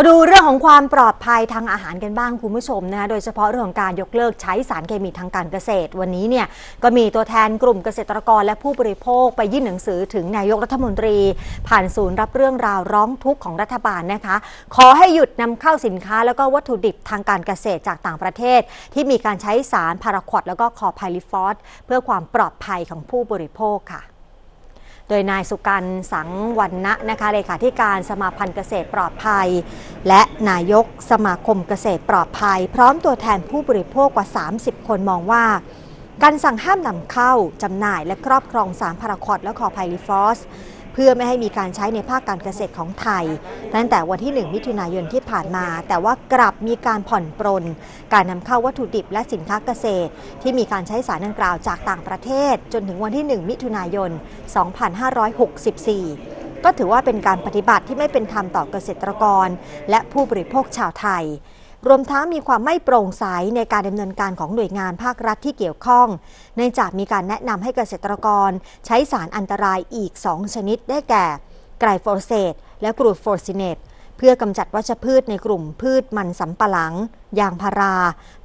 มาดูเรื่องของความปลอดภัยทางอาหารกันบ้างคุณผู้ชมนะคะโดยเฉพาะเรื่องของการยกเลิกใช้สารเคมีทางการเกษตร วันนี้เนี่ยก็มีตัวแทนกลุ่มเกษตรกรและผู้บริโภคไปยื่นหนังสือถึงนายกรัฐมนตรี ผ่านศูนย์รับเรื่องราวร้องทุกข์ของรัฐบาลนะคะ ขอให้หยุดนำเข้าสินค้า แล้วก็วัตถุดิบทางการเกษตรจากต่างประเทศ ที่มีการใช้สารพาราควอดแล้วก็คอไพลิฟอสเพื่อความปลอดภัยของผู้บริโภคค่ะ โดยนายสุกันต์สังวันนะนะคะเลขาธิการสมาพันธ์เกษตรปลอดภัย และนายกสมาคมเกษตรปลอดภัย พร้อมตัวแทนผู้บริโภคกว่า 30 คนมองว่า การสั่งห้ามนำเข้าจำหน่ายและครอบครองสารพาราควอดและคอไพลิฟอส เพื่อไม่ให้มีการใช้ในภาคการเกษตรของไทย ตั้งแต่วันที่ 1 มิถุนายนที่ผ่านมา แต่ว่ากลับมีการผ่อนปรน การนำเข้าวัตถุดิบและสินค้าเกษตร ที่มีการใช้สารดังกล่าวจากต่างประเทศ จนถึงวันที่ 1 มิถุนายน 2564ก็ถือว่าเป็นการปฏิบัติที่ไม่เป็นธรรมต่อเกษตรกร และผู้บริโภคชาวไทย รวมทั้งมีความไม่โปร่งใสในการดำเนินการของหน่วยงานภาครัฐที่เกี่ยวข้อง เนื่องจากมีการแนะนำให้เกษตรกร ใช้สารอันตรายอีก 2 ชนิดได้แก่ไกรโฟเซตและกรูโฟซิเนตเพื่อกำจัดวัชพืชในกลุ่มพืชมันสำปะหลัง ยางพารา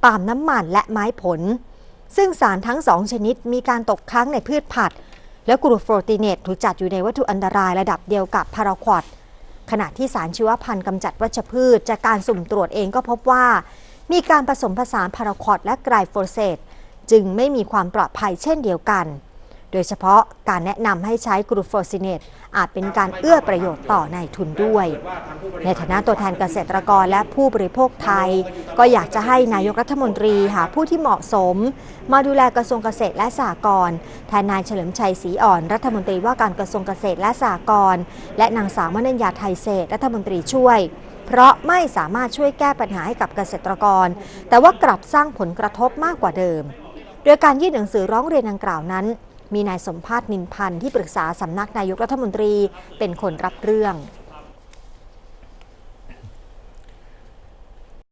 ปาล์มน้ำมันและไม้ผล ซึ่งสารทั้งสองชนิดมีการตกค้างในพืชผักและกรูโฟติเนตถูกจัดอยู่ในวัตถุอันตรายระดับเดียวกับพาราควอด ขณะที่สารชีวพันธุ์กำจัดวัชพืช จากการสุ่มตรวจเองก็พบว่า มีการผสมผสานพาราคอตและไกรโฟเซตจึงไม่มีความปลอดภัยเช่นเดียวกัน โดยเฉพาะการแนะนำให้ใช้กรูโฟซิเนตอาจเป็นการเอื้อประโยชน์ต่อนายทุนด้วย ในฐานะตัวแทนเกษตรกรและผู้บริโภคไทย ก็อยากจะให้นายกรัฐมนตรีหาผู้ที่เหมาะสม มาดูแลกระทรวงเกษตรและสหกรณ์แทนนายเฉลิมชัยศรีอ่อน รัฐมนตรีว่าการกระทรวงเกษตรและสหกรณ์และนางสาวมนัญญาไทยเศษรัฐมนตรีช่วย เพราะไม่สามารถช่วยแก้ปัญหาให้กับเกษตรกร แต่ว่ากลับสร้างผลกระทบมากกว่าเดิม โดยการยื่นหนังสือร้องเรียนดังกล่าวนั้น มีนายสมภาษณ์นินพันธ์ที่ปรึกษาสำนักนายกรัฐมนตรีเป็นคนรับเรื่อง